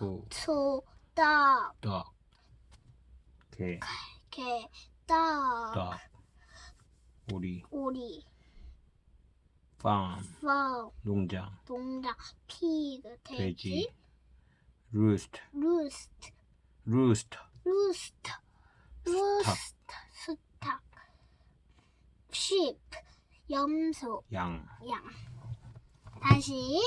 소, 소, 닭, 닭, 개, 개, 닭, 닭, 오리, 오리, 팜, 펑, 농장, 농장, 피그, 돼지, 루스트, 루스트, 루스트, 루스트, 루스트, 스탁, sheep, 염소, 양, 양. 다시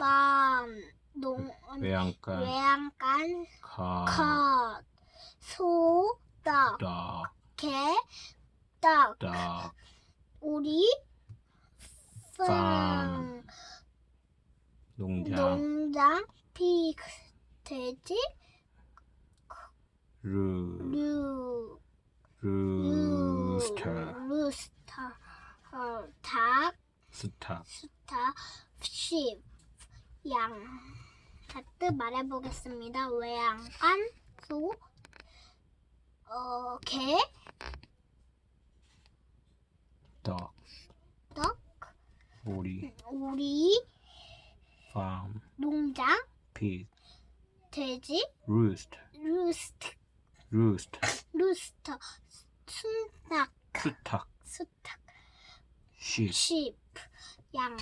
반, 밤, 농, 외양간, 외양간, 가, 컷, 소, 닭, 닭, 개, 닭, 닭, 오리, 팡, 팡, 농장, 농장, 피그, 돼지, 루, 루, 루스트, 루스터, 어, 닭, 스타, 스타, sheep, 양. 자, 뜻 말해보겠습니다. 외양간, 소, 어, 개, 닭, 닭, 오리, 오리, 팜, 농장, 피, 돼지, 루스트, 루스트, 루스트, 루스터, 순닭, 스탁, 수탉, 시. Sheep, 양.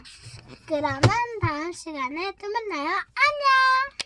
그러면 다음 시간에 또 만나요. 안녕!